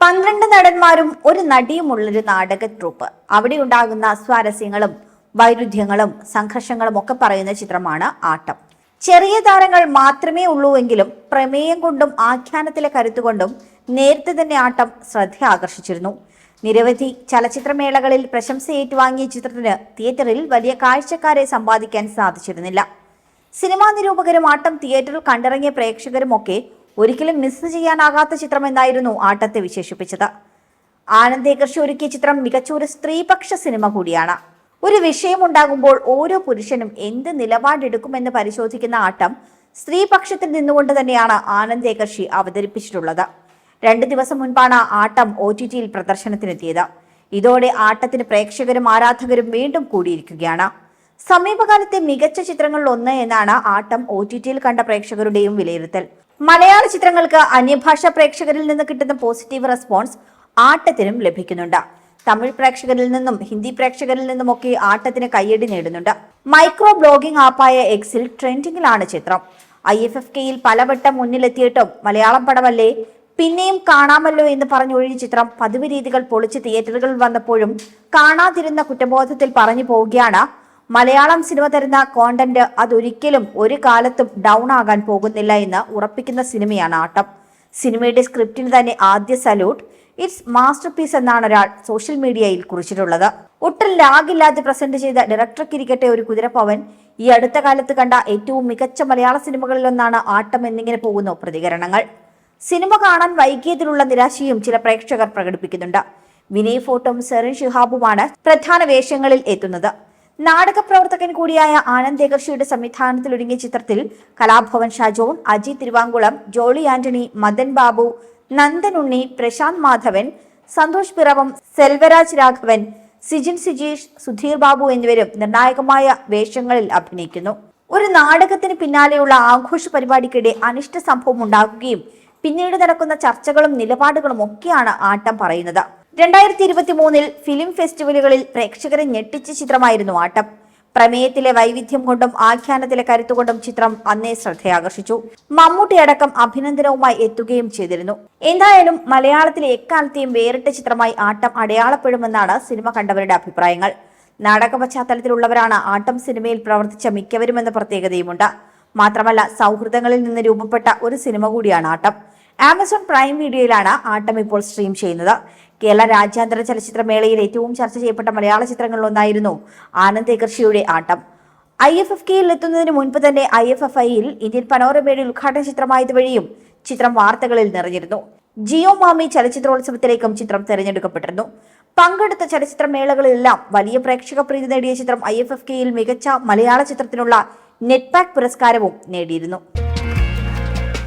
പന്ത്രണ്ട് നടന്മാരും ഒരു നടിയുമുള്ളൊരു നാടക ട്രൂപ്പ് അവിടെ ഉണ്ടാകുന്ന സ്വാരസ്യങ്ങളും വൈരുദ്ധ്യങ്ങളും സംഘർഷങ്ങളും ഒക്കെ പറയുന്ന ചിത്രമാണ് ആട്ടം. ചെറിയ താരങ്ങൾ മാത്രമേ ഉള്ളൂ എങ്കിലും പ്രമേയം കൊണ്ടും ആഖ്യാനത്തിലെ കരുത്തുകൊണ്ടും നേരത്തെ തന്നെ ആട്ടം ശ്രദ്ധ ആകർഷിച്ചിരുന്നു നിരവധി ചലച്ചിത്രമേളകളിൽ പ്രശംസ ഏറ്റുവാങ്ങിയ ചിത്രത്തിന് തിയേറ്ററിൽ വലിയ കാഴ്ചക്കാരെ സമ്പാദിക്കാൻ സാധിച്ചിരുന്നില്ല. സിനിമാ നിരൂപകരും ആട്ടം തിയേറ്ററിൽ കണ്ടിറങ്ങിയ പ്രേക്ഷകരുമൊക്കെ ഒരിക്കലും മിസ് ചെയ്യാനാകാത്ത ചിത്രം എന്നായിരുന്നു ആട്ടത്തെ വിശേഷിപ്പിച്ചത്. ആനന്ദേകർഷി ഒരുക്കിയ ചിത്രം മികച്ച ഒരു സ്ത്രീപക്ഷ സിനിമ കൂടിയാണ്. ഒരു വിഷയമുണ്ടാകുമ്പോൾ ഓരോ പുരുഷനും എന്ത് നിലപാടെടുക്കുമെന്ന് പരിശോധിക്കുന്ന ആട്ടം സ്ത്രീപക്ഷത്തിൽ നിന്നുകൊണ്ട് തന്നെയാണ് ആനന്ദേകർഷി അവതരിപ്പിച്ചിട്ടുള്ളത്. രണ്ട് ദിവസം മുൻപാണ് ആട്ടം ഒ ടി ടിയിൽ പ്രദർശനത്തിനെത്തിയത്. ഇതോടെ ആട്ടത്തിന് പ്രേക്ഷകരും ആരാധകരും വീണ്ടും കൂടിയിരിക്കുകയാണ്. സമീപകാലത്തെ മികച്ച ചിത്രങ്ങളിൽ ഒന്ന് എന്നാണ് ആട്ടം ഒ ടി ടിയിൽ കണ്ട പ്രേക്ഷകരുടെയും വിലയിരുത്തൽ. മലയാള ചിത്രങ്ങൾക്ക് അന്യഭാഷ പ്രേക്ഷകരിൽ നിന്ന് കിട്ടുന്ന പോസിറ്റീവ് റെസ്പോൺസ് ആട്ടത്തിനും ലഭിക്കുന്നുണ്ട്. തമിഴ് പ്രേക്ഷകരിൽ നിന്നും ഹിന്ദി പ്രേക്ഷകരിൽ നിന്നുമൊക്കെ ആട്ടത്തിന് കയ്യടി നേടുന്നുണ്ട്. മൈക്രോ ബ്ലോഗിംഗ് ആപ്പായ എക്സിൽ ട്രെൻഡിങ്ങിലാണ് ചിത്രം. ഐ എഫ് എഫ് കെയിൽ പലവട്ടം മുന്നിലെത്തിയിട്ടും മലയാളം പടമല്ലേ പിന്നെയും കാണാമല്ലോ എന്ന് പറഞ്ഞൊഴിഞ്ഞ ചിത്രം പതിവ് രീതികൾ പൊളിച്ച് തിയേറ്ററുകളിൽ വന്നപ്പോഴും കാണാതിരുന്ന കുറ്റബോധത്തിൽ പറഞ്ഞു പോവുകയാണ് മലയാളം സിനിമ തരുന്ന കോണ്ടന്റ് അതൊരിക്കലും ഒരു കാലത്തും ഡൗൺ ആകാൻ പോകുന്നില്ല എന്ന് ഉറപ്പിക്കുന്ന സിനിമയാണ് ആട്ടം. സിനിമയുടെ സ്ക്രിപ്റ്റിന് തന്നെ ആദ്യ സല്യൂട്ട് ഇറ്റ്സ് മാസ്റ്റർ പീസ് എന്നാണ് ഒരാൾ സോഷ്യൽ മീഡിയയിൽ കുറിച്ചിട്ടുള്ളത്. ഒട്ടും ലാഗില്ലാതെ പ്രസന്റ് ചെയ്ത ഡയറക്ടർക്കിരിക്കട്ടെ ഒരു കുതിരപ്പവൻ ഈ അടുത്ത കാലത്ത് കണ്ട ഏറ്റവും മികച്ച മലയാള സിനിമകളിലൊന്നാണ് ആട്ടം എന്നിങ്ങനെ പോകുന്നു പ്രതികരണങ്ങൾ. സിനിമ കാണാൻ വൈകിയതിലുള്ള നിരാശയും ചില പ്രേക്ഷകർ പ്രകടിപ്പിക്കുന്നുണ്ട്. വിനയ് ഫോർട്ടും സെറിൻ ഷിഹാബുമാണ് പ്രധാന വേഷങ്ങളിൽ എത്തുന്നത്. നാടക പ്രവർത്തകൻ കൂടിയായ ആനന്ദ് ഏകർഷിയുടെ സംവിധാനത്തിൽ ഒരുങ്ങിയ ചിത്രത്തിൽ കലാഭവൻ ഷാജോൺ അജി തിരുവാങ്കുളം ജോളി ആന്റണി മദൻ ബാബു നന്ദൻ ഉണ്ണി പ്രശാന്ത് മാധവൻ സന്തോഷ് പിറവം സെൽവരാജ് രാഘവൻ സിജിൻ സിജീഷ് സുധീർ ബാബു എന്നിവരും നിർണായകമായ വേഷങ്ങളിൽ അഭിനയിക്കുന്നു. ഒരു നാടകത്തിന് പിന്നാലെയുള്ള ആഘോഷ പരിപാടിക്കിടെ അനിഷ്ട സംഭവം ഉണ്ടാകുകയും പിന്നീട് നടക്കുന്ന ചർച്ചകളും നിലപാടുകളും ഒക്കെയാണ് ആട്ടം പറയുന്നത്. രണ്ടായിരത്തി ഇരുപത്തി മൂന്നിൽ ഫിലിം ഫെസ്റ്റിവലുകളിൽ പ്രേക്ഷകരെ ഞെട്ടിച്ച ചിത്രമായിരുന്നു ആട്ടം. പ്രമേയത്തിലെ വൈവിധ്യം കൊണ്ടും ആഖ്യാനത്തിലെ കരുത്തുകൊണ്ടും ചിത്രം അന്നേ ശ്രദ്ധയാകർഷിച്ചു. മമ്മൂട്ടി അടക്കം അഭിനന്ദനവുമായി എത്തുകയും ചെയ്തിരുന്നു. എന്തായാലും മലയാളത്തിലെ എക്കാലത്തെയും വേറിട്ട ചിത്രമായി ആട്ടം അടയാളപ്പെടുമെന്നാണ് സിനിമ കണ്ടവരുടെ അഭിപ്രായങ്ങൾ. നാടക പശ്ചാത്തലത്തിലുള്ളവരാണ് ആട്ടം സിനിമയിൽ പ്രവർത്തിച്ച മിക്കവരുമെന്ന പ്രത്യേകതയുമുണ്ട്. മാത്രമല്ല സൗഹൃദങ്ങളിൽ നിന്ന് രൂപപ്പെട്ട ഒരു സിനിമ കൂടിയാണ് ആട്ടം. ആമസോൺ പ്രൈം വീഡിയോയിലാണ് ആട്ടം ഇപ്പോൾ സ്ട്രീം ചെയ്യുന്നത്. കേരള രാജ്യാന്തര ചലച്ചിത്രമേളയിൽ ഏറ്റവും ചർച്ച ചെയ്യപ്പെട്ട മലയാള ചിത്രങ്ങളിലൊന്നായിരുന്നു ആനന്ദ് ഏകർഷിയുടെ ആട്ടം. ഐ എഫ് എഫ് കെയിൽ എത്തുന്നതിന് മുൻപ് തന്നെ ഐ എഫ് എഫ് ഐയിൽ ഇന്ത്യൻ പനോരമയുടെ ഉദ്ഘാടന ചിത്രമായത് വഴിയും ചിത്രം വാർത്തകളിൽ നിറഞ്ഞിരുന്നു. ജിയോ മാമി ചലച്ചിത്രോത്സവത്തിലേക്കും ചിത്രം തെരഞ്ഞെടുക്കപ്പെട്ടിരുന്നു. പങ്കെടുത്ത ചലച്ചിത്രമേളകളിലെല്ലാം വലിയ പ്രേക്ഷക പ്രീതി നേടിയ ചിത്രം ഐ എഫ് എഫ് കെയിൽ മികച്ച മലയാള ചിത്രത്തിനുള്ള നെറ്റ്പാക് പുരസ്കാരവും നേടിയിരുന്നു.